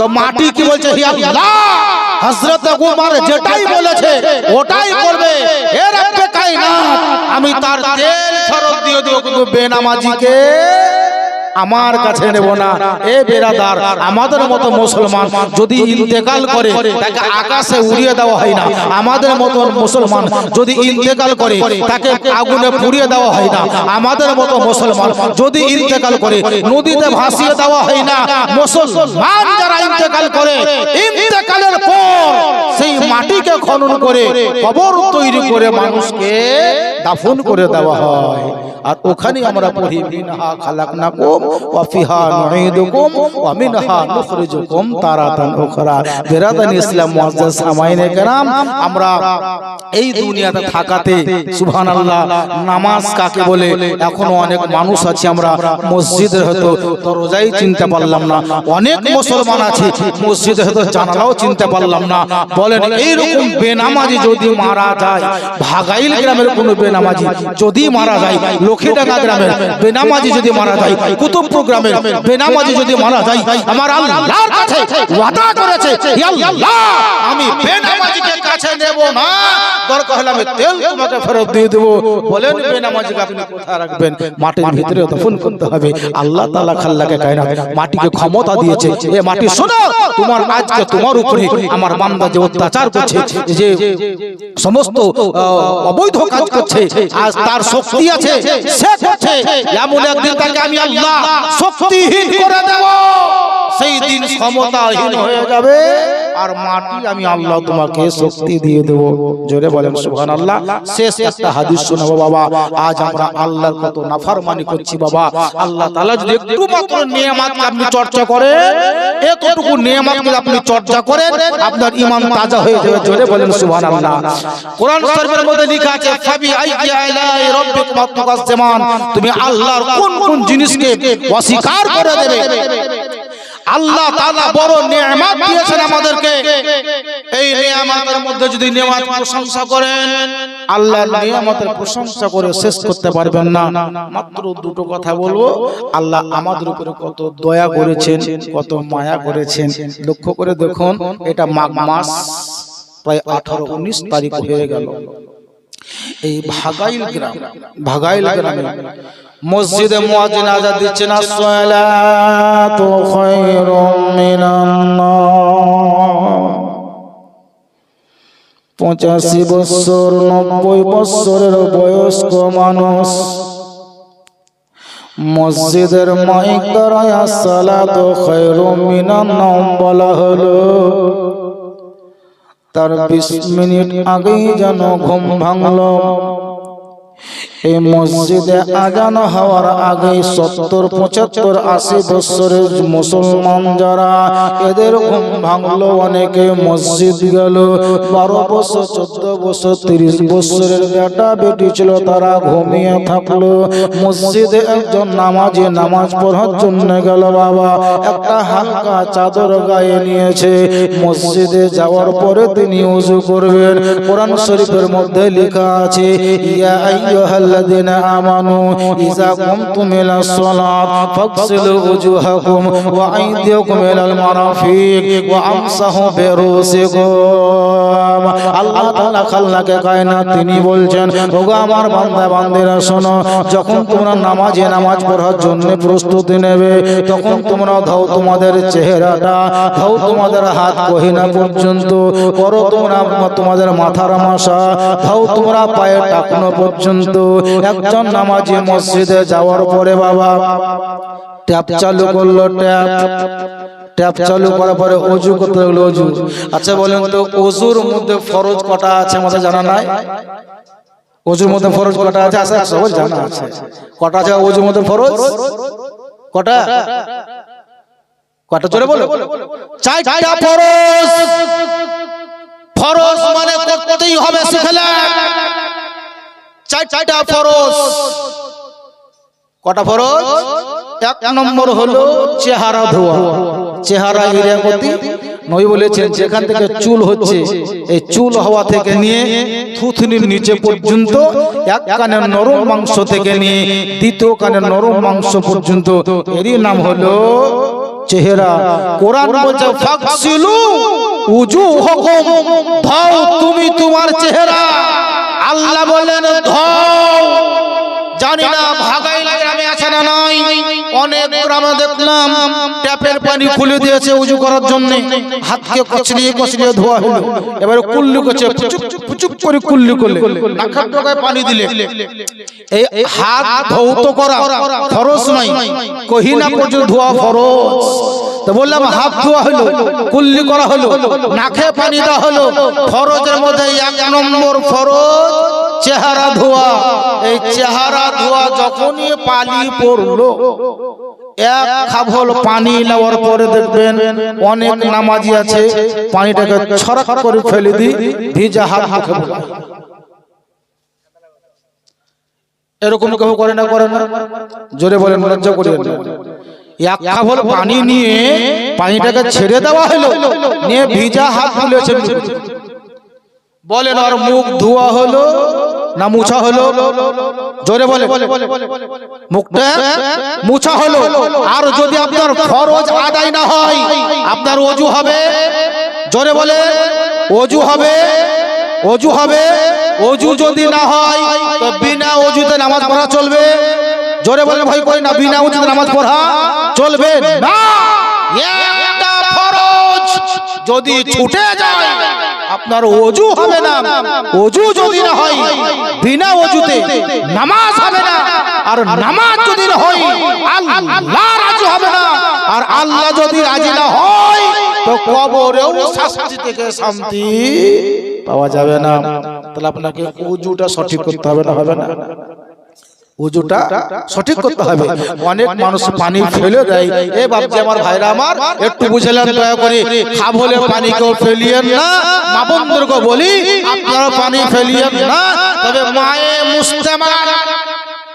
তো মাটি কি বলছে? হে আল্লাহ! হযরত উমর যেটাই বলেছে, ওটাই বলবে এ রব্বে কায়নাত, আমি তার তেল ফেরত দিয়ে দেব, কিন্তু বেনামাজিকে আমার কাছে নেব না। এ বেরাদার আমাদের মতো মুসলমান যদি ইন্তেকাল করে, তাকে আকাশে উড়িয়ে দেওয়া হয় না। আমাদের মতো মুসলমান যদি ইন্তেকাল করে, তাকে আগুনে পুড়িয়ে দেওয়া হয় না। আমাদের মতো মুসলমান যদি ইন্তেকাল করে, নদীতে ভাসিয়ে দেওয়া হয় না। মুসলমান যারা ইন্তেকাল করে, ইন্তেকালের পর সেই মাটিকে খনন করে কবর তৈরি করে মানুষকে দাফন করে দেওয়া হয়। আর ওখানে আমরা পড়ি, মিনহা খালাকনাকুম ওয়া ফিহা নুঈদুকুম ওয়া মিনহা নুখরিজুকুম তারাতান উখরা। বেরাদান ইসলাম মুআজ্জাজ সামাইনে কেরাম, আমরা এই দুনিয়াতে থাকাতে, সুবহানাল্লাহ, নামাজ কাকে বলে? এখনও অনেক মানুষ আছে আমরা মসজিদের হয়তো দরজাই চিনতে পারলাম না। অনেক মুসলমান আছে মসজিদে হয়তো জানালাও চিনতে পারলাম না। বলেন, এইরকম বেনামাজি যদি মারা যায়, ভাগাইল গ্রামের কোনো বেনামাজি যদি মারা যায় লক্ষ্মীডাঙ্গা গ্রামের বেনামাজি যদি মারা যায় কুতুবপুর গ্রামের বেনামাজি যদি মারা যায় আমার আল্লাহর কাছে ওয়াদা করেছে আল্লাহ আমি বেনামাজিকে কাছে নেব না। দরকার হলে আমি তেল তোমাকে ফেরত দিয়ে দেবো। বলেন বেনামাজিকে আপনি কোথায় রাখবেন? মাটির ভিতরে দফন করতে হবে। আল্লাহ তাআলা খাল্লাকে কায়না মাটিকে ক্ষমতা দিয়েছে। এ মাটি শোনো তোমার আজকে তোমার উপরে আমার বান্দা যে অত্যাচার করছে যে সমস্ত অবৈধ কাজ করছে আজ তার শক্তি আছে সে করছে। এমন একদিন তাকে আমি আল্লাহ শক্তিহীন করে দেব। সেই দিন ক্ষমতাহীন হয়ে যাবে। আর মাটি আমি আল্লাহ তোমাকে শক্তি দিয়ে দেব। জোরে বলেন সুবহান আল্লাহ শেষ একটা হাদিস শোনাবো বাবা। আজ আমরা আল্লাহর কত নাফরমানি করছি বাবা। আল্লাহ তাআলা যদি একটু মাত্র নিয়ামতকে আপনি চর্চা করেন এতটুকু নিয়ামত যদি আপনি চর্চা করেন আপনার ঈমান তাজা হয়ে যাবে। জোরে বলেন সুবহানাল্লাহ। কোরআন শরীফের মধ্যে লেখা আছে ফাবি আইয়ি আলাই রাব্বিকুম তুকাজ্জিমান তুমি আল্লাহর কোন কোন জিনিসকে অস্বীকার করে দেবে আল্লাহ তাআলা বড় নিয়ামত দিয়েছেন আমাদেরকে। এই নিয়ামতের মধ্যে যদি নিয়ামত প্রশংসা করেন আল্লাহর নিয়ামতের প্রশংসা করে শেষ করতে পারবেন না। মাত্র দুটো কথা বলব। আল্লাহ আমাদের উপরে কত দয়া করেছেন কত মায়া করেছেন। লক্ষ্য করে দেখুন এটা মাঘ মাস প্রায় আঠারো উনিশ তারিখ হয়ে গেল। এই ভাগাইল গ্রাম ভাগাইল গ্রামে মসজিদে মুয়াজ্জিন আজাদ দিচ্ছেন আসসালাতু খায়রুম মিনান পঁচাশি বছর নব্বই বছরের বয়স্ক মানুষ। মসজিদের মাইক দ্বারায় আসসালাতু খায়রুম মিনান বলা হলো। তার বিশ মিনিট আগেই যেন ঘুম ভাঙলো। এই মসজিদে আজান হওয়ার আগে সত্তর, পঁচাত্তর, আশি বছরের মুসলমান যারা, এদের ঘুম ভাঙলো, অনেকে মসজিদ গেল। বারো বছর, চোদ্দ বছর, তিরিশ বছরের বেটা বেটি ছিল, তারা ঘুমিয়ে থাকল। মসজিদে একজন নামাজি নামাজ পড়ার জন্য গেল বাবা। একটা হালকা চাদর গায়ে নিয়েছে। মসজিদে যাওয়ার পরে তিনি উজু করবেন। কোরআন শরীফের মধ্যে লেখা আছে, ইয়া আইয়ুহাল্লাযীনা ইযা কুমতুম ইলাস সালাত, ফাগসিলু উজুহাকুম ওয়া আইদিয়াকুম ইলাল মারাফিক ওয়া আমসাহু বিরুসিকুম। আল্লাহ তাআলা খালনাকে কায়নাত তিনি বলছেন, ওগো আমার বান্দা, বান্দিরা, শোনো, যখন তোমরা নামাজে নামাজ পড়ার জন্য প্রস্তুতি নেবে, তখন তোমরা ধাও তোমাদের চেহারাটা, ধাও তোমাদের হাত কহিনা পর্যন্ত করো তোমরা তোমাদের মাথার মাসা ধাও তোমরা পায়ে টাকনো পর্যন্ত। একজন নামাজি মসজিদে যাওয়ার পরে বাবা ট্যাপ চালু করল ট্যাপ ট্যাপ চালু করার পরে অজু করতে লাগল অজু আচ্ছা বলেন তো অজুর মধ্যে ফরজ কটা আছে আমাদের জানা নাই? অজুর মধ্যে ফরজ কটা আছে? আছে? সবাই জানা আছে। কটা আছে অজুর মধ্যে ফরজ? কটা? কটা? চলে বলো। চারটা ফরজ। ফরজ। মানে করতেই হবে শিখলে চারটা ফরজ কটা ফরজ এক নম্বর হলো চেহারা ধোয়া চেহারা ইরামতি নই বলেছেন যেখান থেকে চুল হচ্ছে এই চুল হওয়া থেকে নিয়ে থুথনির নিচে পর্যন্ত এক কানের নরম মাংস থেকে নিয়ে দ্বিতীয় কানের নরম মাংস পর্যন্ত এরই নাম হলো চেহারা কোরআন বলছে ফাকসিলু উজুহকুম ধাও তুমি তোমার চেহারা আল্লাহ বলেন গ্রামে দেখলাম, ট্যাপের পানি খুলে দিয়েছে উজু করার জন্য। হাতকে কচলিয়ে কচলিয়ে ধোয়া হলো। এবারে কুল্লু করছে পুচুক করে কুল্লু করলে। নাকের ডগায় পানি দিলে। এই হাত ধৌত করা ফরজ নাই কহিনা পর্যন্ত ধোয়া ফরজ। তো বললাম, হাত ধোয়া হলো, কুল্লি করা হলো নাকে পানি দেওয়া হলো। ফরজের মধ্যে এক নম্বর ফরজ, চেহারা ধোয়া। এই চেহারা ধোয়া যখনই পানি পড়ল এক খাবল পানি নেওয়ার পরে দেখবেন অনেক নামাজি আছে, পানিটাকে ছড়াক করে ফেলে দি ভিজা হাত মুখে এরকম কেউ করে না করে না? জোরে বলেন, লজ্জা না। এক খাবল পানি নিয়ে পানিটাকে ছেড়ে দেওয়া হলো, নিয়ে ভিজা হাত তুলেছে বলেন, আর মুখ ধোয়া হলো? না মুছা হলো? জোরে বলে। মুখটা মুছা হলো। আর যদি আপনার ফরজ আদায় না হয়, আপনার অজু হবে। জোরে বলে। অজু হবে। অজু হবে। অজু যদি না হয়, তো বিনা অজুতে নামাজ পড়া চলবে। জোরে বলে, ভয় করি না, বিনা অজুতে নামাজ পড়া চলবে না। যদি ছুটে যায় আপনার অজু হবে না। অজু যদি না হয়, বিনা অজুতে নামাজ হবে না। আর নামাজ যদি না হয় হবে না। আর আল্লাহ যদি রাজি না হয়, তো কবরেও শাস্তি থেকে শান্তি পাওয়া যাবে না। তাহলে আপনাকে উজুটা সঠিক করতে হবে না হবে না? উজুটা সঠিক করতে হবে। অনেক মানুষ পানি ফেলে দেয়। এ বাপজি আমার ভাইরা আমার একটু বুঝলেন দয়া করে। খাবলে পানি কেউ ফেলিয়েন না। মা বন্ধুরকে বলি আপনারা পানি ফেলিয়েন না। তবে মায়ে মুস্তেমাল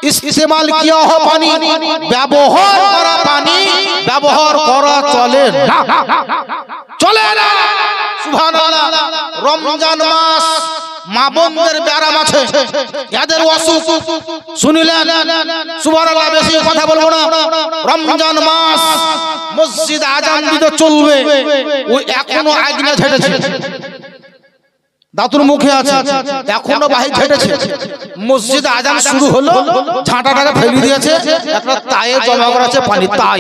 ইস্তেমাল কিয়া হো পানি ব্যবহার করা পানি ব্যবহার করা চলে না। চলে না। সুবহানাল্লাহ। রমজান মাস মা বোনদের ব্যারাম আছে। এদের অসুখ, শুনিলেন, সুবহানাল্লাহ বেশি কথা বলব না। রমজান মাস, মসজিদ আজান দিতে চলবে। ওই এখনও আগ্নে ঝেটেছে। দাতুর মুখে আছে। এখনও বাহির ঝেটেছে। মসজিদ আজান শুরু হলো ঝাঁটাটাকে ফেলে দিয়েছে। একটা তায়ে জমা করা আছে, পানি তাই।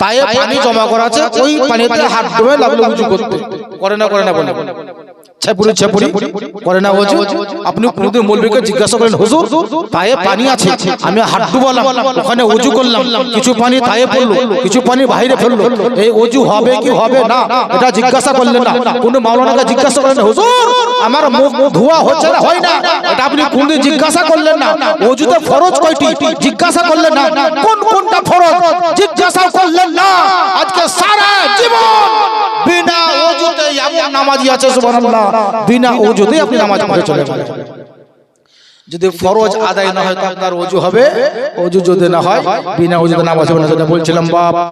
তায়ে পানি জমা করা আছে, ওই পানিতে হাত ডুবে লাগল উঁচু করতে। করে না করে না, বলে। ছেপুরি ছেপুরি করে না ওজু আপনি কোনদিন মৌলবীকে জিজ্ঞাসা করেন হুজুর তায়ে পানি আছে আমি হাত ডুবালাম ওখানে উজু করলাম কিছু পানি তায়ে পড়ল কিছু পানি বাইরে ফেলল এই অজু হবে কি হবে না এটা জিজ্ঞাসা করলেন না কোন মাওলানাকে জিজ্ঞাসা করেন হুজুর আমার মুখ ধোয়া হচ্ছে না হয় না এটা আপনি কোনদিন জিজ্ঞাসা করলেন না অজুতে ফরজ কয়টি জিজ্ঞাসা করলেন না কোন কোনটা ফরজ জিজ্ঞাসা করলেন না আজকে সারা জীবন বিনা অজুতে এমন নামাজি আছে, সুবহানাল্লাহ। বিনা অজুতেই আপনি নামাজ পড়ে চলে যাবেন। যদি ফরজ আদায় না হয় তো আপনার অজু হবে অজু যদি না হয়, বিনা অজুতে নামাজ হবে না। যেটা বলছিলাম, বাপ।